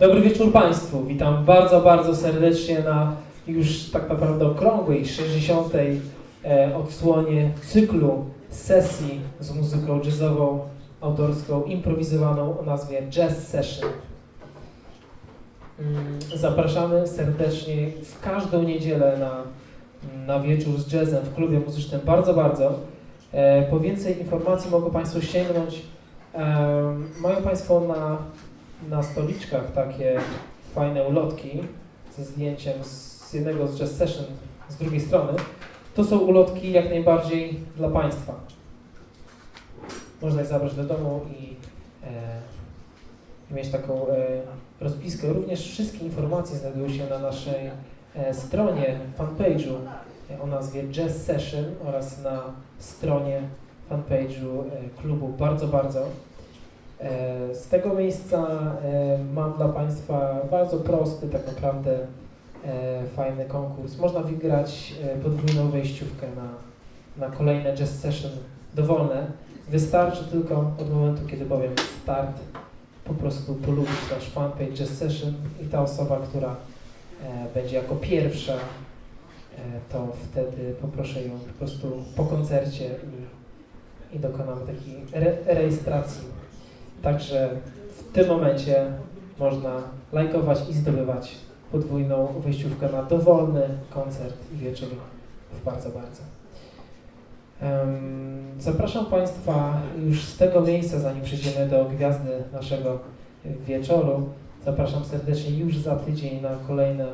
Dobry wieczór Państwu. Witam bardzo, bardzo serdecznie na już tak naprawdę okrągłej 60. e, odsłonie cyklu sesji z muzyką jazzową, autorską, improwizowaną o nazwie Jazz Session. Mm, Zapraszamy serdecznie w każdą niedzielę na, na wieczór z jazzem w klubie muzycznym. Bardzo, bardzo. E, Po więcej informacji mogą Państwo sięgnąć. Em, Mają Państwo na na stoliczkach takie fajne ulotki ze zdjęciem z jednego z jazz session z drugiej strony. To są ulotki jak najbardziej dla Państwa. Można je zabrać do domu i, e, mieć taką e, rozpiskę. Również wszystkie informacje znajdują się na naszej e, stronie, fanpage'u o nazwie Jazz Session oraz na stronie fanpage'u e, klubu. Bardzo, bardzo Z tego miejsca e, mam dla Państwa bardzo prosty, tak naprawdę e, fajny konkurs. Można wygrać e, podwójną wejściówkę na, na kolejne jazz session dowolne. Wystarczy tylko od momentu, kiedy powiem start, po prostu polubić nasz fanpage jazz session i ta osoba, która e, będzie jako pierwsza, e, to wtedy poproszę ją po prostu po koncercie i, i takiej re rejestracji. Także w tym momencie można lajkować i zdobywać podwójną wejściówkę na dowolny koncert i wieczór w bardzo, bardzo. Zapraszam Państwa już z tego miejsca, zanim przejdziemy do gwiazdy naszego wieczoru. Zapraszam serdecznie już za tydzień na kolejne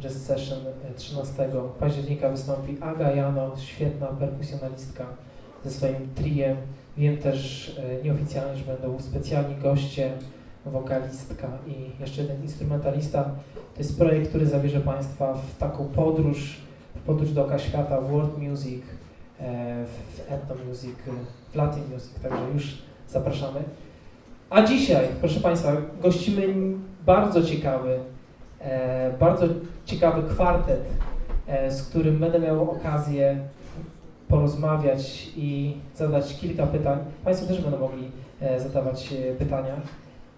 jazz session e, 13 października wystąpi Aga Jano, świetna perkusjonalistka ze swoim triem. Wiem też e, nieoficjalnie, że będą specjalni goście, wokalistka i jeszcze jeden instrumentalista. To jest projekt, który zabierze Państwa w taką podróż, w podróż dookoła świata, w world music, e, w ethno music, w latin music, także już zapraszamy. A dzisiaj, proszę Państwa, gościmy bardzo ciekawy, e, bardzo ciekawy kwartet, z którym będę miał okazję porozmawiać i zadać kilka pytań. Państwo też będą mogli e, zadawać e, pytania.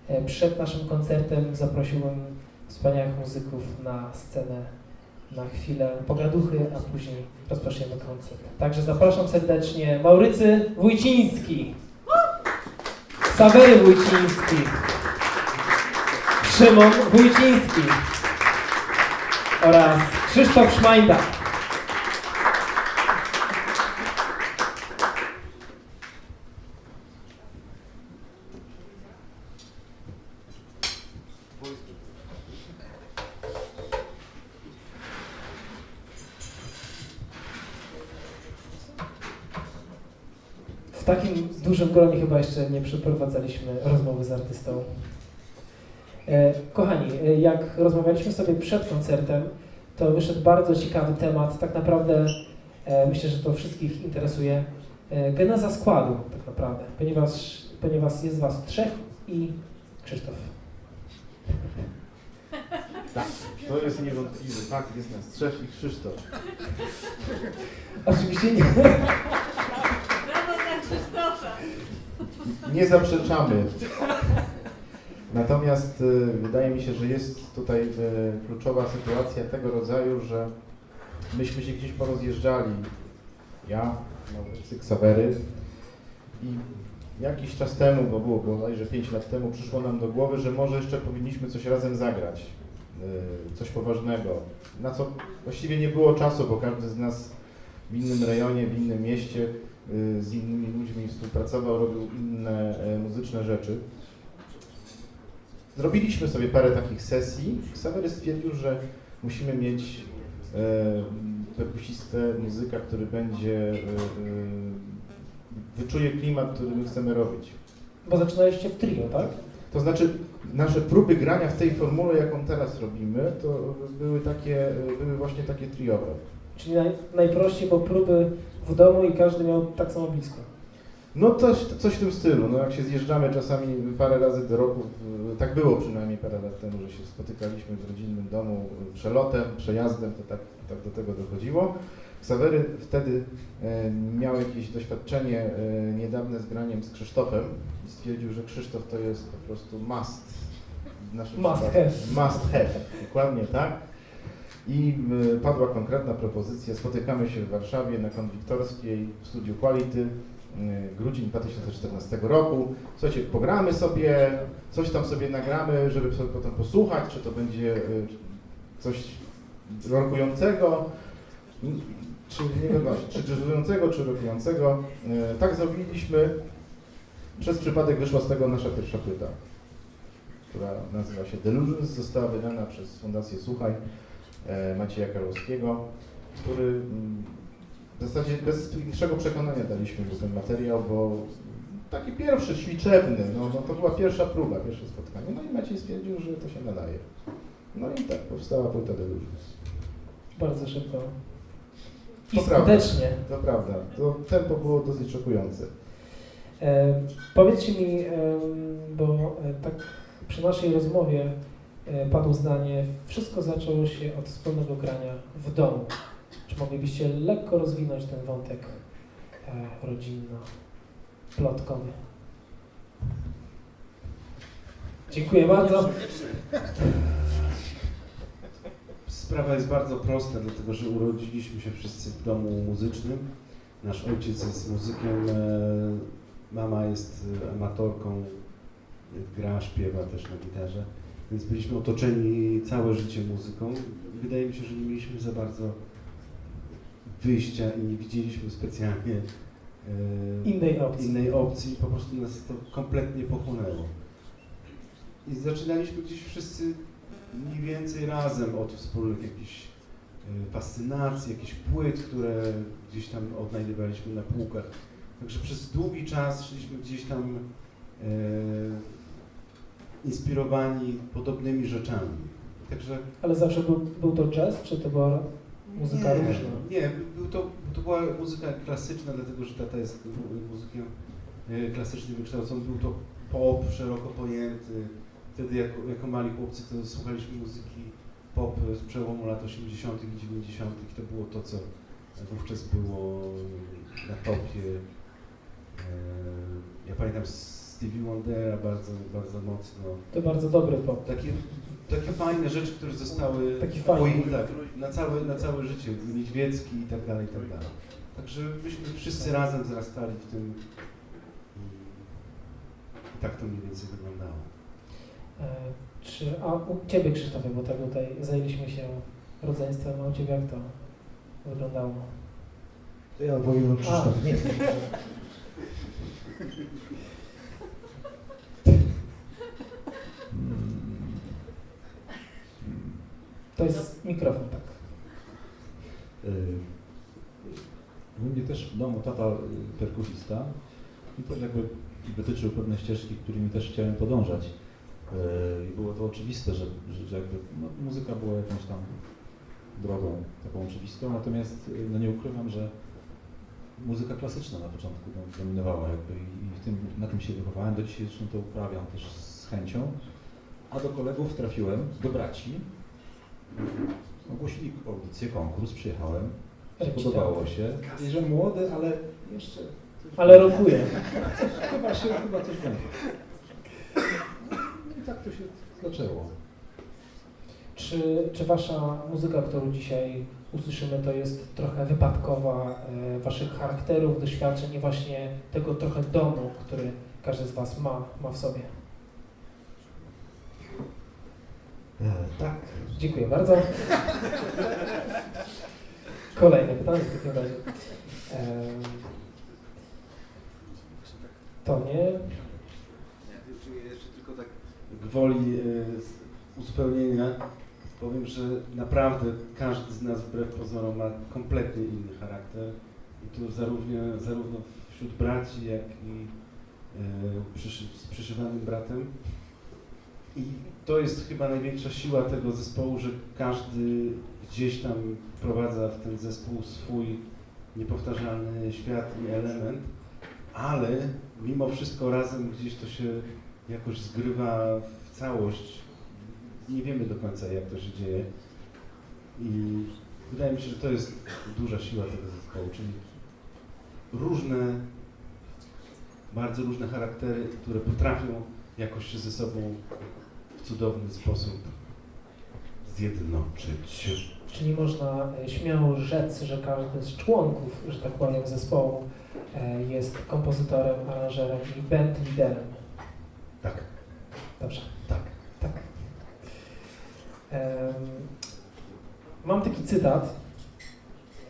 E, przed naszym koncertem zaprosiłbym wspaniałych muzyków na scenę na chwilę pogaduchy, a później rozpoczniemy koncert. Także zapraszam serdecznie Maurycy Wójciński, Sawery Wójciński, Szymon Wójciński oraz Krzysztof Szmajda. W takim dużym gronie chyba jeszcze nie przeprowadzaliśmy rozmowy z artystą. E, kochani, e, jak rozmawialiśmy sobie przed koncertem, to wyszedł bardzo ciekawy temat. Tak naprawdę e, myślę, że to wszystkich interesuje. Geneza składu, tak naprawdę, ponieważ, ponieważ jest Was trzech i Krzysztof. Tak, to jest niewątpliwy fakt, jest nas trzech i Krzysztof. Oczywiście nie. Brawo dla Krzysztofa! Nie zaprzeczamy. Natomiast y, wydaje mi się, że jest tutaj y, kluczowa sytuacja tego rodzaju, że myśmy się gdzieś porozjeżdżali. Ja, Maurycy, Ksawery i jakiś czas temu, bo było bodajże 5 lat temu, przyszło nam do głowy, że może jeszcze powinniśmy coś razem zagrać. y, Coś poważnego. Na co właściwie nie było czasu, bo każdy z nas w innym rejonie, w innym mieście y, z innymi ludźmi współpracował, robił inne e, muzyczne rzeczy. Zrobiliśmy sobie parę takich sesji. Ksawery stwierdził, że musimy mieć e, perkusistę, muzyka, który będzie, e, wyczuje klimat, który my chcemy robić. Bo zaczynaliście w trio, tak? To znaczy, nasze próby grania w tej formule, jaką teraz robimy, to były takie, były właśnie takie triowe. Czyli naj, najprościej, bo próby w domu i każdy miał tak samo blisko. No coś, coś w tym stylu. No jak się zjeżdżamy czasami parę razy do roku, tak było przynajmniej parę lat temu, że się spotykaliśmy w rodzinnym domu przelotem, przejazdem, to tak, tak do tego dochodziło. Ksawery wtedy e, miał jakieś doświadczenie e, niedawne z graniem z Krzysztofem i stwierdził, że Krzysztof to jest po prostu must w naszym Must przypadku have. Must have, dokładnie tak. I y, padła konkretna propozycja, spotykamy się w Warszawie na Konwiktorskiej w studiu Quality, grudzień 2014 roku. Słuchajcie, pogramy sobie, coś tam sobie nagramy, żeby sobie potem posłuchać, czy to będzie y, coś rokującego, czy nie wiem czy jazzującego, czy rokującego. Y, Tak zrobiliśmy. Przez przypadek wyszła z tego nasza pierwsza płyta, która nazywa się Delusions, została wydana przez Fundację Słuchaj Macieja Karolskiego, który mm, w zasadzie bez większego przekonania daliśmy mu ten materiał, bo taki pierwszy, ćwiczebny, no, no to była pierwsza próba, pierwsze spotkanie. No i Maciej stwierdził, że to się nadaje. No i tak powstała płyta Delusions. Bardzo szybko. I To prawda. skutecznie. To prawda, to tempo było dosyć szokujące. E, powiedzcie mi, em, bo e, tak przy naszej rozmowie e, padło zdanie, wszystko zaczęło się od wspólnego grania w domu. Czy moglibyście lekko rozwinąć ten wątek e, rodzinno-plotkowy? Dziękuję bardzo. Sprawa jest bardzo prosta, dlatego że urodziliśmy się wszyscy w domu muzycznym. Nasz ojciec jest muzykiem, e, mama jest e, amatorką, gra, śpiewa też na gitarze, więc byliśmy otoczeni całe życie muzyką. I Wydaje mi się, że nie mieliśmy za bardzo wyjścia i nie widzieliśmy specjalnie e, Innej opcji. innej opcji, po prostu nas to kompletnie pochłonęło. I zaczynaliśmy gdzieś wszyscy mniej więcej razem od wspólnych jakichś e, fascynacji, jakichś płyt, które gdzieś tam odnajdywaliśmy na półkach. Także przez długi czas szliśmy gdzieś tam e, inspirowani podobnymi rzeczami. Także Ale zawsze był, był to jazz, czy to była muzyka nie, różna? Nie, był to, to była muzyka klasyczna, dlatego że tata jest mu- muzykiem e, klasycznie wykształcony. Był to pop szeroko pojęty. Wtedy jako, jako mali chłopcy to słuchaliśmy muzyki pop z przełomu lat 80. i 90. To było to, co wówczas było na topie. E, Ja pamiętam Stevie Wondera bardzo, bardzo mocno. To bardzo dobry pop. Takie, takie fajne rzeczy, które zostały Taki fajny. tak, na, całe, na całe życie, Niedźwiecki i tak dalej, i tak dalej. Także myśmy wszyscy razem wzrastali w tym i, i tak to mniej więcej wyglądało. E, Czy, a u Ciebie Krzysztofie, bo tak tutaj zajęliśmy się rodzeństwem, a u Ciebie jak to wyglądało? To ja powiem o Krzysztofie. To jest mikrofon, tak. Y, U mnie też w domu tata y, perkusista i też jakby wytyczył pewne ścieżki, którymi też chciałem podążać. Y, I było to oczywiste, że, że, jakby no, muzyka była jakąś tam drogą taką oczywistą, natomiast no nie ukrywam, że muzyka klasyczna na początku no, dominowała jakby i w tym, na tym się wychowałem, do dzisiaj zresztą to uprawiam też z chęcią. A do kolegów trafiłem, do braci. Ogłosili audycję, konkurs, przyjechałem. Podobało się. Że młody, ale jeszcze. Ale rokuje. Chyba się, chyba coś będzie. No I tak to się zaczęło. Czy, czy Wasza muzyka, którą dzisiaj usłyszymy, to jest trochę wypadkowa e, Waszych charakterów, doświadczeń i właśnie tego trochę domu, który każdy z Was ma, ma w sobie? E, tak. Dziękuję bardzo. Kolejne pytanie w takim razie. Em, To nie. Ja jeszcze tylko tak gwoli e, uzupełnienia powiem, że naprawdę każdy z nas wbrew pozorom ma kompletnie inny charakter i to zarówno, zarówno wśród braci, jak i e, z przyszywanym bratem. I to jest chyba największa siła tego zespołu, że każdy gdzieś tam wprowadza w ten zespół swój niepowtarzalny świat i element, ale mimo wszystko razem gdzieś to się jakoś zgrywa w całość. Nie wiemy do końca, jak to się dzieje. I wydaje mi się, że to jest duża siła tego zespołu, czyli różne, bardzo różne charaktery, które potrafią jakoś się ze sobą cudowny sposób zjednoczyć. Czyli można e, śmiało rzec, że każdy z członków, że tak powiem, zespołu e, jest kompozytorem, aranżerem i band liderem. Tak, Dobrze. tak. Tak. Mam taki cytat.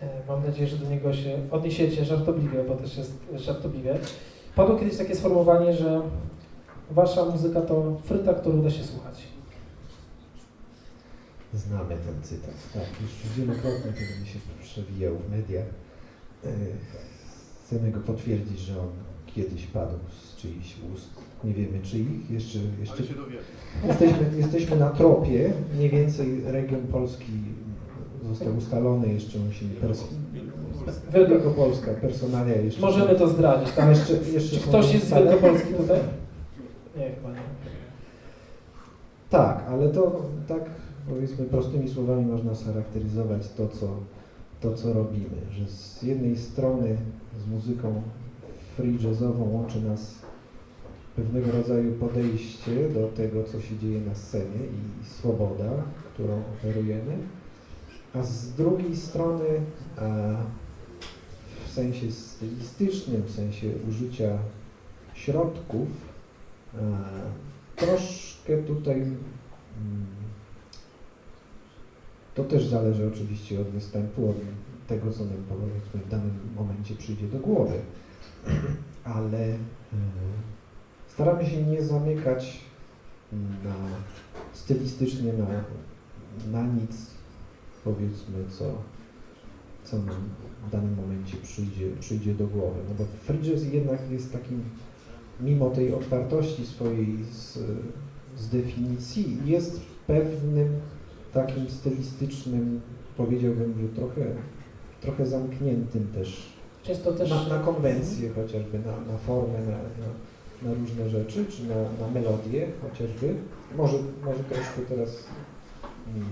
E, Mam nadzieję, że do niego się odniesiecie żartobliwie, bo też jest żartobliwie. Padło kiedyś takie sformułowanie, że wasza muzyka to fryta, którą da się słuchać. Znamy ten cytat, tak, już wielokrotnie pewnie się przewijał w mediach. E, Chcemy go potwierdzić, że on kiedyś padł z czyichś ust. Nie wiemy czyich, jeszcze, jeszcze dowiemy. jesteśmy, jesteśmy na tropie. Mniej więcej region Polski został ustalony, jeszcze musimy... Pers- Wielkopolska, personalia jeszcze... Możemy to zdradzić. Tam Tam jeszcze, jeszcze Czy ktoś jest z. Wielkopolski tutaj? Tak, ale to tak powiedzmy prostymi słowami można scharakteryzować to, co, to, co robimy, że z jednej strony z muzyką free jazzową łączy nas pewnego rodzaju podejście do tego, co się dzieje na scenie i swoboda, którą oferujemy, a z drugiej strony e, w sensie stylistycznym, w sensie użycia środków, troszkę tutaj mm, to też zależy oczywiście od występu, od tego, co nam powiedzmy w danym momencie przyjdzie do głowy, ale e, staramy się nie zamykać na stylistycznie na, na nic, powiedzmy, co, co nam w danym momencie przyjdzie, przyjdzie do głowy. No bo jazz jednak jest takim, mimo tej otwartości swojej z, z definicji, jest pewnym takim stylistycznym, powiedziałbym, że trochę, trochę zamkniętym też Często też... na, na konwencje chociażby, na, na formę, na, na, na różne rzeczy, czy na, na melodię chociażby. Może, może troszkę teraz mm,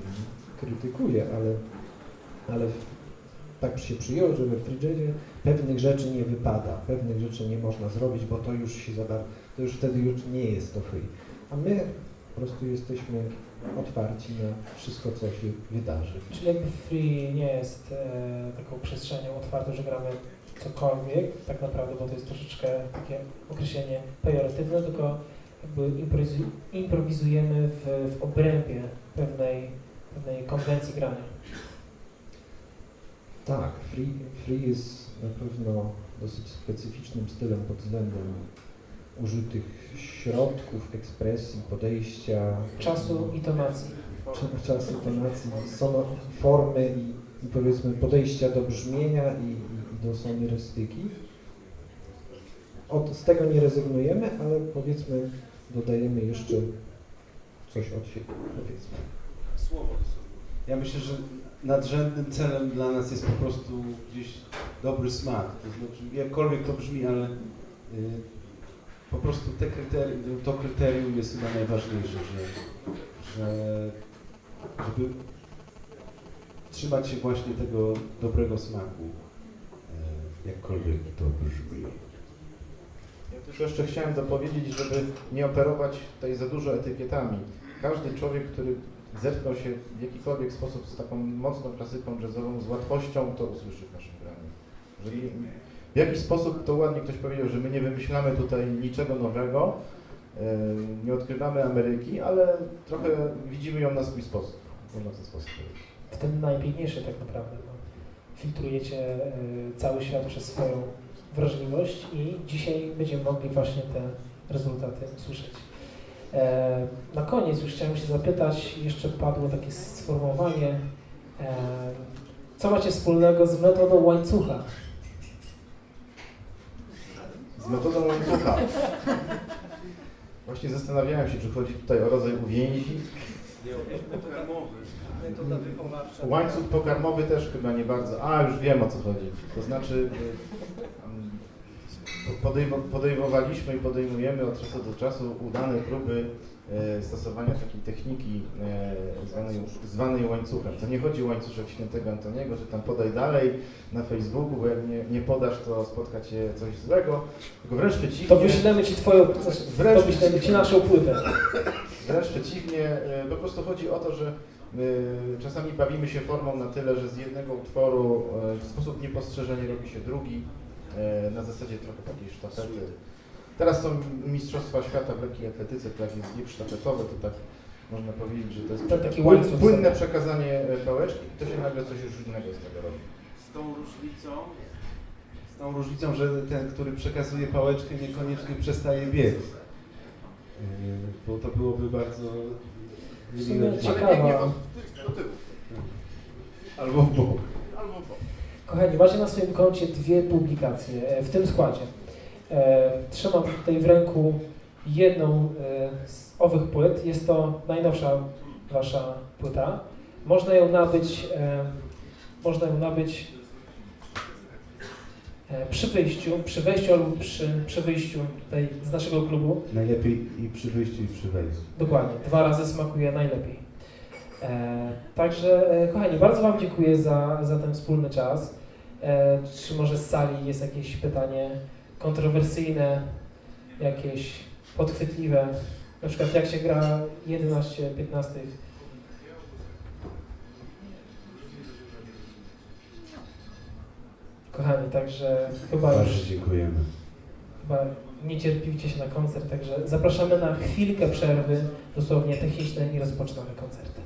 krytykuję, ale, ale tak się przyjęło, że we free jazzie pewnych rzeczy nie wypada, pewnych rzeczy nie można zrobić, bo to już się zada, to już wtedy już nie jest to free. A my po prostu jesteśmy otwarci na wszystko, co się wydarzy. Czyli jakby free nie jest e, taką przestrzenią otwartą, że gramy cokolwiek, tak naprawdę, bo to jest troszeczkę takie określenie pejoratywne, tylko jakby improwizu- improwizujemy w, w obrębie pewnej, pewnej konwencji grania. Tak, free, free jest na pewno dosyć specyficznym stylem pod względem użytych środków, ekspresji, podejścia, Czasu i tonacji. cza- czasu, tonacji, sono, formy i, i powiedzmy podejścia do brzmienia i, i, i do sonorystyki. Od, z tego nie rezygnujemy, ale powiedzmy dodajemy jeszcze coś od siebie, powiedzmy. Słowo to słowo. Ja myślę, że nadrzędnym celem dla nas jest po prostu gdzieś dobry smak. To znaczy, jakkolwiek to brzmi, ale y, po prostu te kryterium, to kryterium jest chyba najważniejsze, że, że żeby trzymać się właśnie tego dobrego smaku, y, jakkolwiek to brzmi. Ja też jeszcze chciałem dopowiedzieć, żeby nie operować tutaj za dużo etykietami. Każdy człowiek, który zetknął się w jakikolwiek sposób z taką mocną klasyką jazzową, z łatwością to usłyszy w naszym graniu. Jeżeli w jakiś sposób, to ładnie ktoś powiedział, że my nie wymyślamy tutaj niczego nowego, e, nie odkrywamy Ameryki, ale trochę widzimy ją na swój sposób. W ten sposób. W tym najpiękniejsze tak naprawdę. No. Filtrujecie e, cały świat przez swoją wrażliwość i dzisiaj będziemy mogli właśnie te rezultaty usłyszeć. E, Na koniec już chciałem się zapytać, jeszcze padło takie sformułowanie, e, co macie wspólnego z metodą łańcucha? Z metodą łańcucha. Właśnie zastanawiałem się, czy chodzi tutaj o rodzaj uwięzi. Łańcuch pokarmowy też chyba nie bardzo. A, już wiem o co chodzi. To znaczy podejmowaliśmy i podejmujemy od czasu do czasu udane próby e, stosowania takiej techniki e, zwanej, zwanej łańcuchem. To nie chodzi o łańcuszek świętego Antoniego, że tam podaj dalej na Facebooku, bo jak nie, nie podasz, to spotka cię coś złego, tylko wręcz przeciwnie. To wyślemy Ci Twoją, Wręcz to wyślemy Ci naszą płytę. Wręcz przeciwnie, e, po prostu chodzi o to, że czasami bawimy się formą na tyle, że z jednego utworu w sposób niepostrzeżenie robi się drugi, na zasadzie trochę takiej sztafety. Teraz są Mistrzostwa Świata w lekkiej atletyce, to jak jest sztafetowy, to tak można powiedzieć, że to jest To taki płyn- płynne przekazanie e, pałeczki i to się nagle coś już innego z tego robi. Z tą różnicą, z tą różnicą, że ten, który przekazuje pałeczkę, niekoniecznie przestaje biec. Yy, Bo to byłoby bardzo W sumie niemiłe. ciekawa. Albo w bok. Kochani, macie na swoim koncie dwie publikacje e, w tym składzie. E, Trzymam tutaj w ręku jedną e, z owych płyt. Jest to najnowsza wasza płyta. Można ją nabyć, można ją nabyć przy wyjściu, przy wejściu albo przy, przy wyjściu tutaj z naszego klubu. Najlepiej i przy wyjściu, i przy wejściu. Dokładnie, dwa razy smakuje najlepiej. E, także, e, kochani, bardzo Wam dziękuję za, za ten wspólny czas. E, czy może z sali jest jakieś pytanie kontrowersyjne, jakieś podchwytliwe? Na przykład jak się gra 11, 15? Kochani, także chyba już dziękujemy. chyba niecierpliwicie się na koncert, także zapraszamy na chwilkę przerwy, dosłownie technicznej i rozpoczynamy koncert.